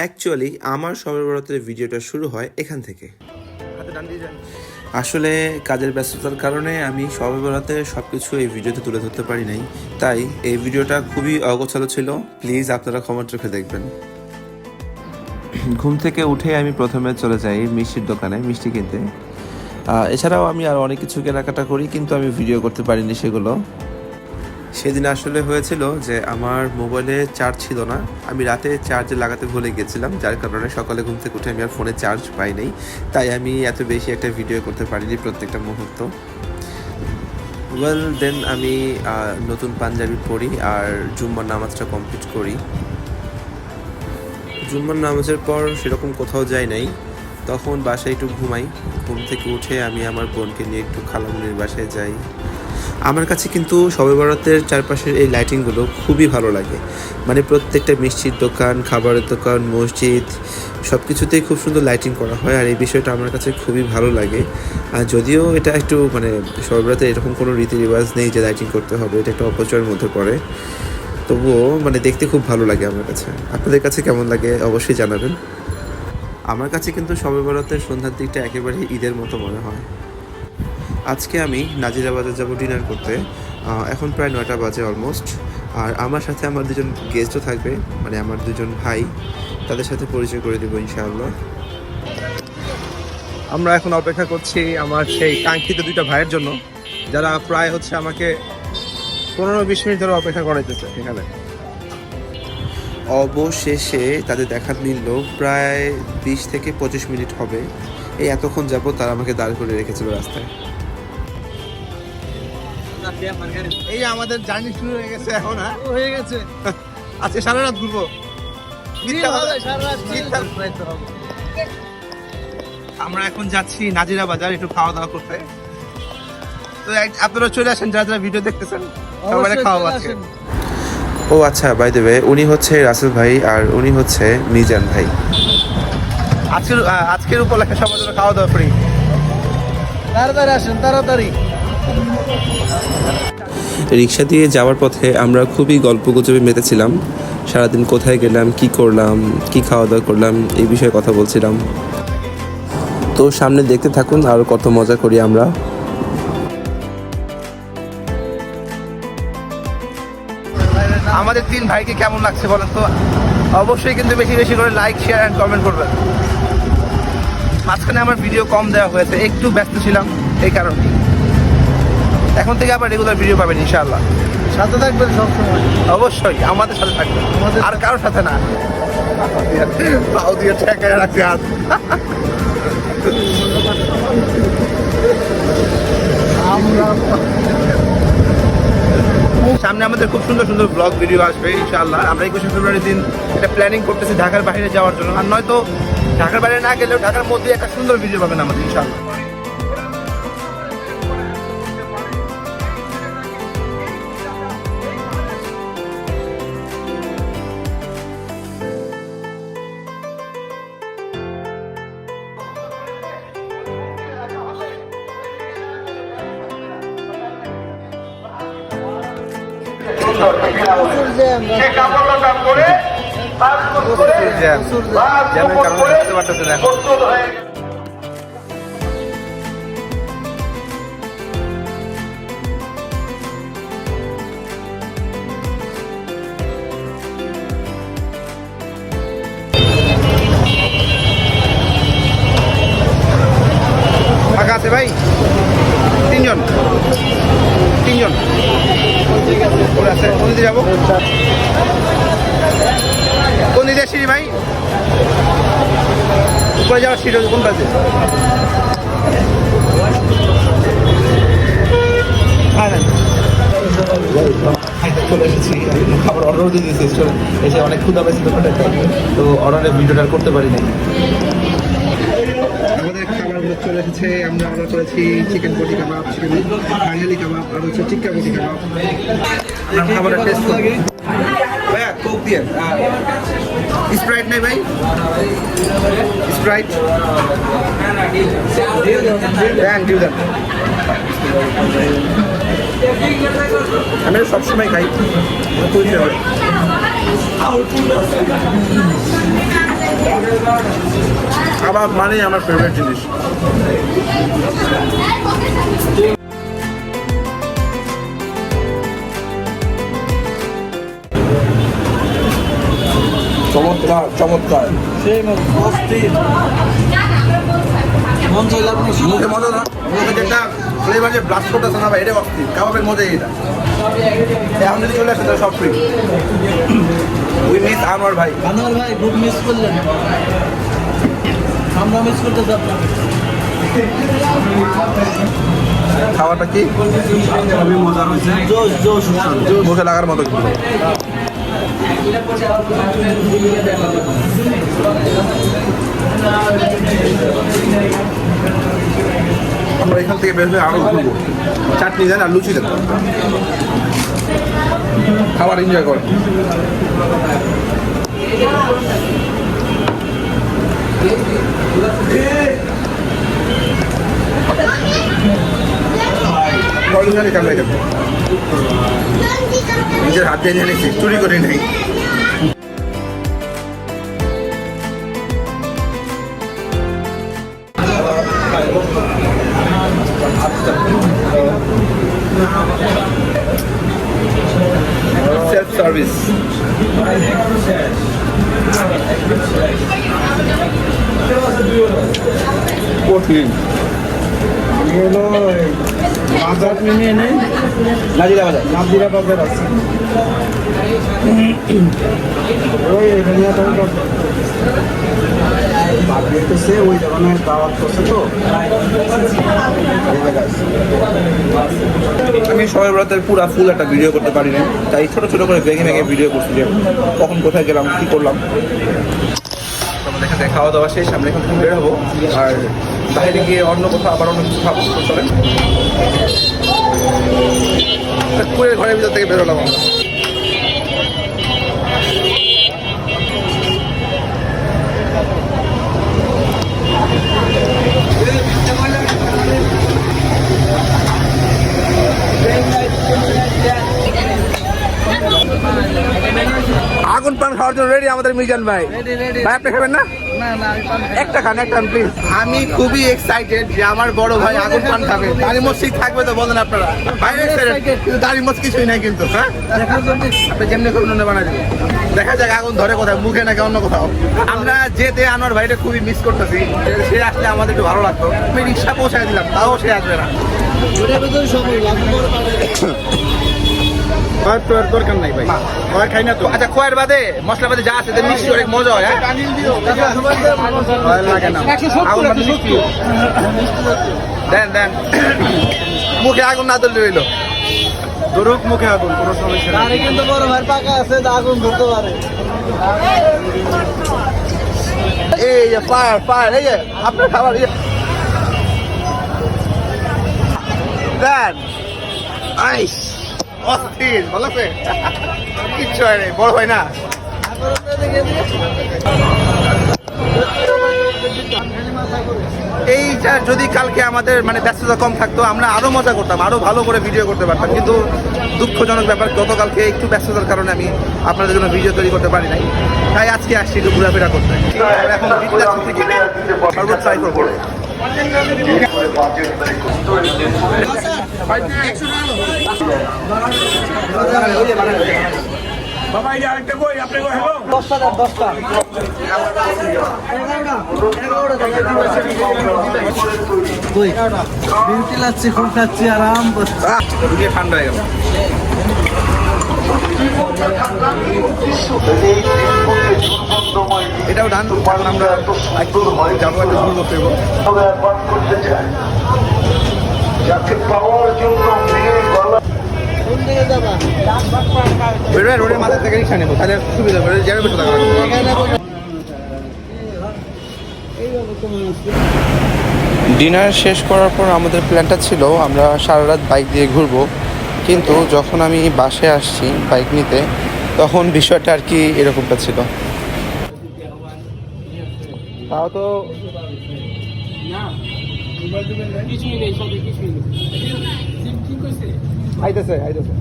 Actually আমার সবার বরাতের ভিডিওটা শুরু হয় এখান থেকে। আসলে কাজের ব্যস্ততার কারণে আমি সবে বেড়াতে সব কিছু এই ভিডিওতে তুলে ধরতে পারি নাই। তাই এই ভিডিওটা খুবই অগোছালো ছিল। প্লিজ আপনারা ক্ষমা চোখে দেখবেন। ঘুম থেকে উঠে আমি প্রথমে চলে যাই মিষ্টির দোকানে মিষ্টি কিনতে। এছাড়াও আমি আর অনেক কিছু কেনাকাটা করি, কিন্তু আমি ভিডিও করতে পারিনি সেগুলো। সেদিন আসলে হয়েছিল যে আমার মোবাইলে চার্জ ছিল না। আমি রাতে চার্জে লাগাতে ভুলে গেছিলাম, যার কারণে সকালে ঘুম থেকে উঠে আমি আর ফোনে চার্জ পাই নাই। তাই আমি এত বেশি একটা ভিডিও করতে পারিনি প্রত্যেকটা মুহূর্ত। ওয়েল দেন আমি নতুন পাঞ্জাবি পড়ি আর জুম্মার নামাজটা কমপ্লিট করি। জুম্মার নামাজের পর সেরকম কোথাও যাই নাই। তখন বাসায় একটু ঘুমাই। ঘুম থেকে উঠে আমি আমার বোনকে নিয়ে একটু খালামুনির বাসায় যাই। আমার কাছে কিন্তু সবে বরাতের চারপাশের এই লাইটিংগুলো খুবই ভালো লাগে। মানে প্রত্যেকটা মিষ্টির দোকান, খাবারের দোকান, মসজিদ সব কিছুতেই খুব সুন্দর লাইটিং করা হয় আর এই বিষয়টা আমার কাছে খুবই ভালো লাগে। আর যদিও এটা একটু মানে শবে বরাতে এরকম কোনো রীতি রেওয়াজ নেই যে লাইটিং করতে হবে, এটা একটা অপচয়ের মধ্যে পড়ে। তবুও মানে দেখতে খুব ভালো লাগে আমার কাছে। আপনাদের কাছে কেমন লাগে অবশ্যই জানাবেন। আমার কাছে কিন্তু সবে বরাতের সন্ধ্যার দিকটা একেবারে ঈদের মতো মনে হয়। আজকে আমি নাজিরা বাজার যাব ডিনার করতে। এখন প্রায় নয়টা বাজে অলমোস্ট আর আমার সাথে আমার দুজন গেস্টও থাকবে মানে আমার দুজন ভাই। তাদের সাথে পরিচয় করে দেবো ইনশাআল্লাহ। আমরা এখন অপেক্ষা করছি আমার সেই কাঙ্ক্ষিত দুইটা ভাইয়ের জন্য, যারা প্রায় হচ্ছে আমাকে পনেরো বিশ মিনিট ধরে অপেক্ষা করাইতেছে এখানে অবশেষে তাদের দেখা মিলল প্রায় বিশ থেকে পঁচিশ মিনিট হবে। এই এতক্ষণ যাব তারা আমাকে দাঁড় করে রেখেছিল রাস্তায়। এই আমাদের জার্নি শুরু হয়ে গেছে এখন হ্যাঁ? হয়ে গেছে। আজকে সারা রাত ঘুরবো। আমরা এখন যাচ্ছি নাজিরা বাজার একটু খাওয়া দাওয়া করতে। তো আপনারা চলে আসেন যারা যারা ভিডিও দেখতেছেন সবাই খাওয়া আজকে ও আচ্ছা বাই দেবে উনি হচ্ছে রাসেল ভাই আর উনি হচ্ছে মিজান ভাই। আজকের আজকের উপলক্ষে সবার জন্য খাওয়া দাওয়া করি। তাড়াতাড়ি আসেন তাড়াতাড়ি। রিক্সা দিয়ে যাওয়ার পথে আমরা খুবই গল্প গুজবে মেতেছিলাম। সারাদিন কোথায় গেলাম, কি করলাম, কি খাওয়া দাওয়া করলাম, এই বিষয়ে কথা বলছিলাম। তো সামনে দেখতে থাকুন আর কত মজা করি আমরা। আমাদের তিন ভাইকে কেমন লাগছে বলেন তো? অবশ্যই কিন্তু বেশি বেশি করে লাইক শেয়ার অ্যান্ড কমেন্ট করবেন। মাঝখানে আমার ভিডিও কম দেওয়া হয়েছে, একটু ব্যস্ত ছিলাম এই কারণে এখন থেকে আবার রেগুলার ভিডিও পাবেন ইনশাআল্লাহ। সাথে থাকবেন সবসময়। অবশ্যই আমাদের সাথে থাকবেন। আর কারোর সাথে না। পাও দিয়ে ঠেকায় রাখছে হাত। আমরা সামনে আমাদের খুব সুন্দর সুন্দর ব্লগ ভিডিও আসবে ইনশাআল্লাহ। আমরা একুশে ফেব্রুয়ারির দিন এটা প্ল্যানিং করতেছি ঢাকার বাইরে যাওয়ার জন্য। আর নয়তো ঢাকার বাইরে না গেলেও ঢাকার মধ্যে একটা সুন্দর ভিডিও পাবেন আমাদের ইনশাআল্লাহ। প্রচুর জ্যাম করে জ্যামের কারণে বুঝতে পারতেছে না দিকে যাব। কোন দিকে সিঁড়ি ভাই? উপরে যাওয়ার সিঁড়ি কোন পাশে? হ্যাঁ, হ্যাঁ। চলে এসেছি। খাবার অর্ডার দিয়ে দিয়েছি। এসে অনেক ক্ষুদা পেয়েছি দোকানটা তো অর্ডারের ভিডিওটা আর করতে পারি নাই চলে এসেছে। আমরা অর্ডার করেছি চিকেন বটি কাবাব চিকেন বাঙালি কাবাব আর হচ্ছে টিক্কা বটি কাবাব। টেস্ট করি ভাইয়া কোক দিয়ে স্প্রাইট নেই ভাই? স্প্রাইট দেন দিউ দেন। আমি সবসময় খাই। ফেভারিট কাবাব মানেই আমার ফেভারিট জিনিস। চমৎকার চমৎকার। মুখে মজা না? মুখে যেটা ফ্লেভার যে ব্লাস্ট করতেছে না ভাই এটা অস্থির। কাবাবের মজাই এটা। এখন যদি চলে আসে তাহলে সব ফ্রি উই মিস আনোয়ার ভাই। আনোয়ার ভাই খুব মিস করলেন। আমরা মিস খাওয়াটা কি? খুবই মজা হয়েছে মুখে লাগার মতো। আমরা এখান থেকে বের হয়ে আরও ঘুরবো। চাটনি দেন আর লুচি দেন। খাবার এনজয় করেন। অরিজিনালি ক্যামেরা এখানে নিজের হাতে নিয়ে নিয়েছি চুরি করে নেই। সেলফ সার্ভিস কঠিন নাজিরা বাজার। নাদিরা বাজার আছে। ওই এখানে তো বাগিয়েতেছে ওই ধরনের দাওয়াত করছে তো। আমি সবাই রাতের পুরো ফুল একটা ভিডিও করতে পারি না তাই ছোট ছোট করে ভেঙে ভেঙে ভিডিও করছি যে কখন কোথায় গেলাম কি করলাম। এখানে খাওয়া দাওয়া শেষ আমরা এখান বের হব আর বাইরে গিয়ে অন্য কোথাও আবার অন্য কিছু খাব চলেন। কুয়ের ঘরের ভিতর থেকে বেরোলাম আমরা। আগুন পান খাওয়ার জন্য রেডি আমাদের মিজান ভাই। ভাই আপনি খাবেন না। একটা খান একটা প্লিজ আমি খুবই এক্সাইটেড যে আমার বড় ভাই আগুন পান খাবে। দাড়ি মসজিদ থাকবে তো বলেন আপনারা। ভাই কিন্তু দাড়ি মস কিছুই নাই কিন্তু হ্যাঁ? আপনি যেমনি করুন ওনে বানাই দেবেন। দেখা যাক আগুন ধরে কোথায় মুখে নাকি অন্য কোথাও। আমরা যেতে আনোয়ার ভাইটা খুবই মিস করতেছি। সে আসলে আমাদের একটু ভালো লাগতো। আমি রিক্সা পৌঁছায় দিলাম তাও সে আসবে না। তো দরকার নাই ভাই। খাই না তো। আচ্ছা খোয়ার বাদে মশলা বাদে যা আছে মিষ্টি অনেক মজা হয় হ্যাঁ? লাগে না। আগুন বাদে মিষ্টি দেন দেন। মুখে আগুন না তুললে হইল। ধরুক মুখে আগুন কোনো সমস্যা কিন্তু বড় ভাই পাকা আছে আগুন ধরতে পারে। এই যে ফায়ার ফায়ার এই যে আপনার খাবার দেন। আইস। অস্থির ভালো আছে? কিচ্ছু হয় নাই বড় হয় না? এইটা যদি কালকে আমাদের মানে ব্যস্ততা কম থাকতো আমরা আরও মজা করতাম আরও ভালো করে ভিডিও করতে পারতাম। কিন্তু দুঃখজনক ব্যাপার গতকালকে একটু ব্যস্ততার কারণে আমি আপনাদের জন্য ভিডিও তৈরি করতে পারি নাই। তাই আজকে আসছি একটু ঘোরাফেরা করতে। এখন সর্বোচ্চ ট্রাই করব। দশটা দেন দশটা এগারোটা এগারোটা দেন, এগারোটা কই বিউটি লাগছে খুব খাচ্ছি আরাম করছি ঠান্ডা হয়ে গেল এটাও ডান এখন আমরা যাব একটু করতে যাকে পাওয়ার জন্য বেরোয় রোডের মাথা থেকে রিক্সা নেব তাহলে সুবিধা হবে যাবে বসে থাকা ডিনার শেষ করার পর আমাদের প্ল্যানটা ছিল আমরা সারা রাত বাইক দিয়ে ঘুরবো। কিন্তু যখন আমি বাসে আসছি বাইক নিতে, তখন বিষয়টা আর কি এরকমটা ছিল। তাও তো আইতেছে আইতেছে।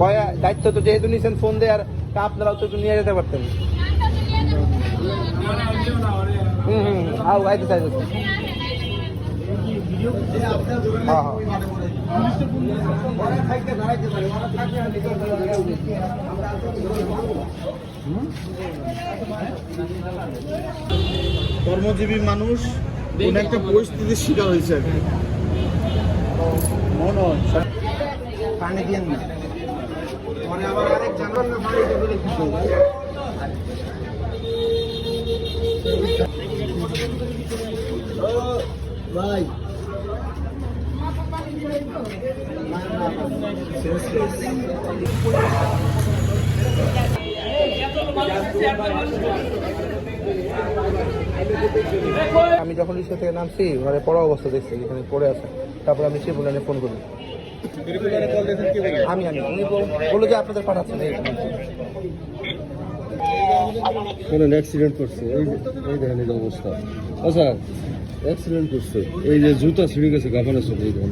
কয়া, দায়িত্ব তো যেহেতু নিছেন ফোন দিয়ে, আর আপনারাও তো নিয়ে যেতে পারতেন। হুম হুম। আও, আইতেছে আইতেছে। কর্মজীবী মানুষ কোন একটা পরিস্থিতির শিকার হয়েছে আর কি। মনে হয় পানি দিয়ে না মানে আবার আরেক জানার না পানি দিয়ে কিছু ভাই। আমি যখন রিক্সা থেকে নামছি ঘরে পড়া অবস্থা দেখছি, এখানে পড়ে আছে। তারপর আমি ট্রিপল লাইনে ফোন করি আমি আমি, উনি বলল যে আপনাদের পাঠাচ্ছেন, এই অ্যাক্সিডেন্ট করছে, এই অবস্থা। আচ্ছা অ্যাক্সিডেন্ট করছে, এই যে জুতা ছিঁড়ে গেছে গাফানে চলে এই যে।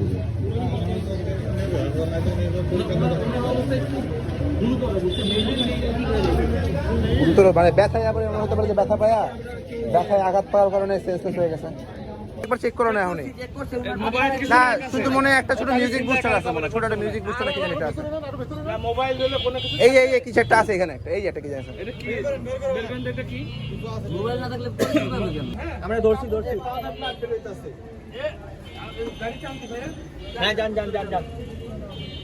গুরুতর মানে ব্যথায় আবার এমন হতে পারে যে ব্যথা পায়া ব্যথায় আঘাত পাওয়ার কারণে সেন্সলেস হয়ে গেছে। একবার চেক করো না এখনই। না শুধু মনে হয় একটা ছোট মিউজিক বুস্টার আছে মনে ছোট একটা মিউজিক বুস্টার কি জানি আছে। এই এই এই কিছু একটা আছে এখানে একটা এই একটা কি জানি আছে। আমরা ধরছি ধরছি। এই যে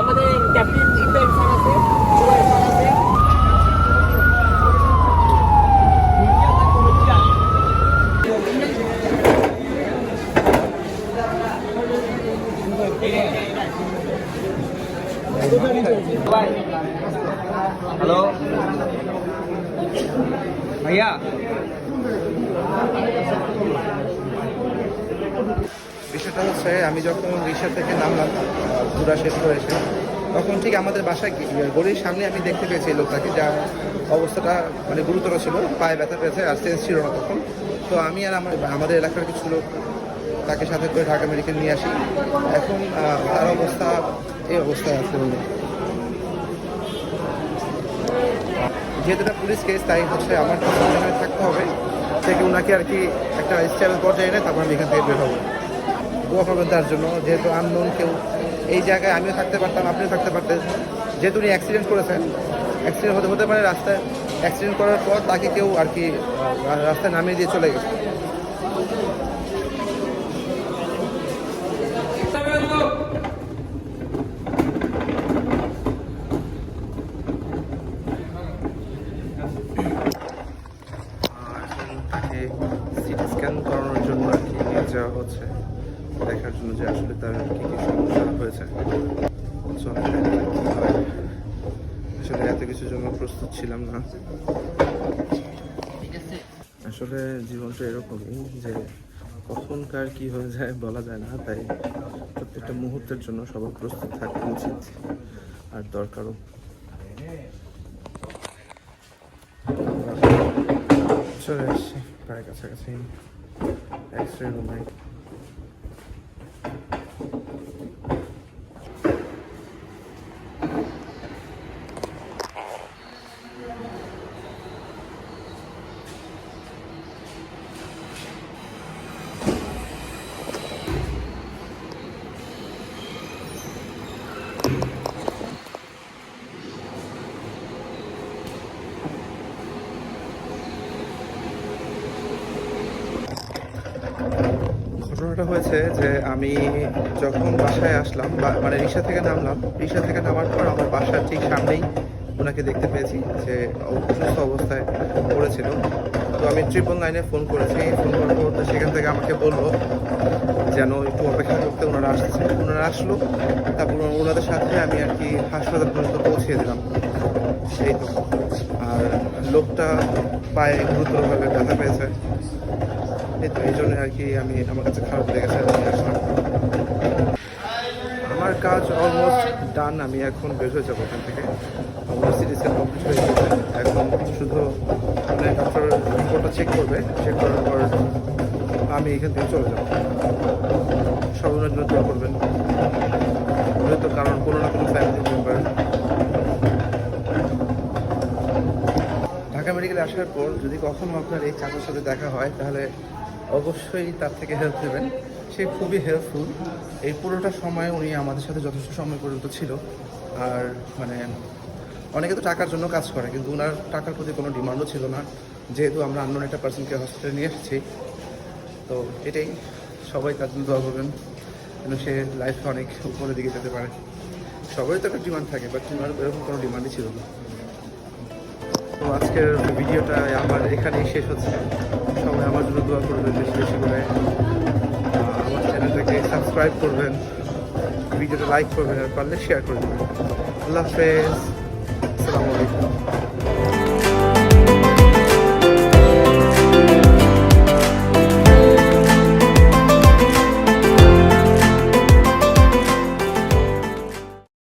আমাদের ক্যাপ্টেন ইব্রাহিম স্যার আছে সুরাই স্যার আছে হ্যালো ভাইয়া বিষয়টা হচ্ছে আমি যখন রিক্সা থেকে নামলাম ঘোরা শেষ করে এসে, তখন ঠিক আমাদের বাসায় গলির সামনে আমি দেখতে পেয়েছি লোকটাকে যা অবস্থাটা মানে গুরুতর ছিল, পায়ে ব্যথা পেয়েছে আর সেন্স ছিল না তখন। তো আমি আর আমার, আমাদের এলাকার কিছু লোক তাকে সাথে করে ঢাকা মেডিকেল নিয়ে আসি। এখন তার অবস্থা এই অবস্থায় আছে। যেহেতু এটা পুলিশ কেস তাই হচ্ছে আমার থাকতে হবে। থেকে ওনাকে আর কি একটা স্টেবল পর্যায়ে এনে তারপর আমি এখান থেকে বের হব। দোয়া করবেন তার জন্য, যেহেতু আননোন কেউ। এই জায়গায় আমিও থাকতে পারতাম, আপনিও থাকতে পারতেন। যেহেতু উনি অ্যাক্সিডেন্ট করেছেন অ্যাক্সিডেন্ট হতে হতে পারে রাস্তায়। অ্যাক্সিডেন্ট করার পর তাকে কেউ আর কি রাস্তায় নামিয়ে দিয়ে চলে গেছে এখন তাকে সিটি স্ক্যান করানোর জন্য আর কি নিয়ে যাওয়া হচ্ছে দেখার জন্য যে আসলে তার কি কি সমস্যা হয়েছে চলো দেখা যাক কি হয়। আসলে এত কিছুর জন্য প্রস্তুত ছিলাম না আসলে জীবনটা এরকমই যে কখন কার কি হয়ে যায় বলা যায় না, তাই প্রত্যেকটা মুহূর্তের জন্য সবার প্রস্তুত থাকা উচিত আর দরকারও। চলে আসছি, প্রায় কাছাকাছি। এক্স রে রুমে ঘটনাটা হয়েছে যে আমি যখন বাসায় আসলাম মানে রিক্সা থেকে নামলাম, রিক্সা থেকে নামার পর আমার বাসার ঠিক সামনেই ওনাকে দেখতে পেয়েছি যে অসুস্থ অবস্থায় পড়েছিল। তো আমি ট্রিপল নাইনে ফোন করেছি। ফোন করার পর তো সেখান থেকে আমাকে বলল যেন একটু অপেক্ষা করতে ওনারা আসছে। ওনারা আসলো, তারপর ওনাদের সাথে আমি আর কি হাসপাতাল পর্যন্ত পৌঁছে দিলাম। এই তো। আর লোকটা পায়ে গুরুতরভাবে ব্যথা পেয়েছে। এই এই জন্য আর কি আমি আমার কাছে খারাপ লেগেছে আমি আমার কাজ অলমোস্ট ডান আমি এখন বের হয়ে যাব এখান থেকে। আমার সিরিজের কমপ্লিট হয়ে গেছে। এখন শুধু মানে ডক্টর রিপোর্টটা চেক করবে চেক করার পর আমি এখান থেকে চলে যাব। সবাই ওনার জন্য দোয়া করবেন। হয়তো কারণ কোনো না কোনো ফ্যামিলি মেম্বার ঢাকা মেডিকেলে আসার পর যদি কখনো আপনার এই চাচার সাথে দেখা হয়, তাহলে অবশ্যই তার থেকে হেল্প নেবেন। সে খুবই হেল্পফুল এই পুরোটা সময় উনি আমাদের সাথে যথেষ্ট সময় পর্যন্ত ছিল। আর মানে অনেকে তো টাকার জন্য কাজ করে, কিন্তু ওনার টাকার প্রতি কোনো ডিমান্ডও ছিল না। যেহেতু আমরা অন্য একটা পার্সনকে হসপিটালে নিয়ে এসেছি। তো এটাই। সবাই তার জন্য দোয়া করবেন যেন সে লাইফে অনেক উপরের দিকে যেতে পারে। সবারই তো একটা ডিমান্ড থাকে বাট ওনার এরকম কোনো ডিমান্ডই ছিল না। তো আজকের ভিডিওটা আমার এখানেই শেষ হচ্ছে। সবাই আমার জন্য দোয়া করবেন বেশি বেশি করে। আমার চ্যানেলটাকে সাবস্ক্রাইব করবেন, ভিডিওটা লাইক করবেন আর পারলে শেয়ার করে দেবেন। আল্লাহ হাফেজ। আসসালামু আলাইকুম।